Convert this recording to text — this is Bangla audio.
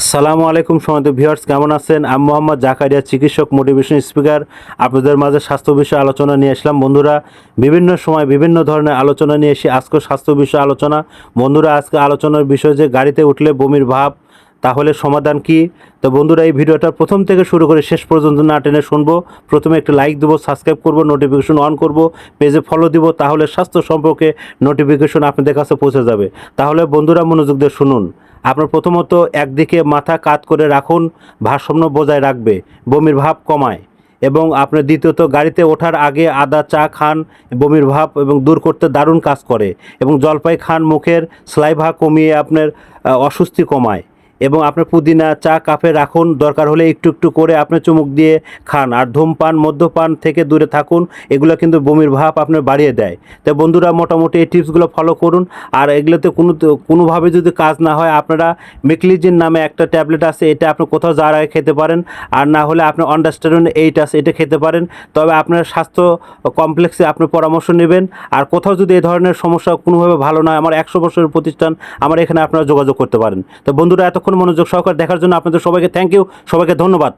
আসসালামু আলাইকুম সমাজ ভিউয়ার্স, কেমন আছেন? আমি মোহাম্মদ জাকারিয়া, চিকিৎসক মোটিভেশন স্পিকার আপনাদের মাঝে স্বাস্থ্য বিষয়ে আলোচনা নিয়ে আসলাম। বন্ধুরা, বিভিন্ন সময় বিভিন্ন ধরনের আলোচনা নিয়ে এসে আজকে স্বাস্থ্য বিষয়ে আলোচনা। বন্ধুরা, আজকে আলোচনার বিষয় যে গাড়িতে উঠলে বমির ভাব, তাহলে সমাধান কি? তো বন্ধুরা, এই ভিডিওটা প্রথম থেকে শুরু করে শেষ পর্যন্ত না টেনে শুনব। প্রথমে একটা লাইক দেবো সাবস্ক্রাইব করব নোটিফিকেশন অন করব। পেজে ফলো দিব, তাহলে স্বাস্থ্য সম্পর্কে নোটিফিকেশন আপনাদের কাছে পৌঁছে যাবে। তাহলে বন্ধুরা মনোযোগ দিয়ে শুনুন। আপনার প্রথমত একদিকে মাথা কাত করে রাখুন, ভারসাম্য বজায় রাখবে, বমির ভাব কমায়। এবং আপনার দ্বিতীয়ত গাড়িতে ওঠার আগে আদা চা খান, বমির ভাব এবং দূর করতে দারুণ কাজ করে। এবং জলপাই খান মুখের স্লাইভা কমিয়ে আপনার অস্বস্তি কমায়। এবং আপনার পুদিনা, চা, কাপে রাখুন। দরকার হলে একটু একটু করে আপনি চুমুক দিয়ে খান। আর ধূমপান, মদ্যপান থেকে দূরে থাকুন। এগুলো কিন্তু বমির ভাব আপনার বাড়িয়ে দেয়। তো বন্ধুরা, মোটামুটি এই টিপসগুলো ফলো করুন। আর এগুলোতে কোনো কোনোভাবে যদি কাজ না হয়, আপনারা মেকলিজিন নামে একটা ট্যাবলেট আছে, এটা আপনি কোথাও যাওয়ার আগে খেতে পারেন। আর না হলে আপনি অন্ডারস্ট্যান্ড এইট আছে, এটা খেতে পারেন। তবে আপনার স্বাস্থ্য কমপ্লেক্সে আপনি পরামর্শ নেবেন। আর কোথাও যদি এই ধরনের সমস্যা কোনোভাবে ভালো নয় আমার একশো বছরের প্রতিষ্ঠান, আমার এখানে আপনারা যোগাযোগ করতে পারেন। তো বন্ধুরা এতক্ষণ মনোযোগ সহকারে দেখার জন্য আপনাদের সবাইকে থ্যাংক ইউ সবাইকে ধন্যবাদ।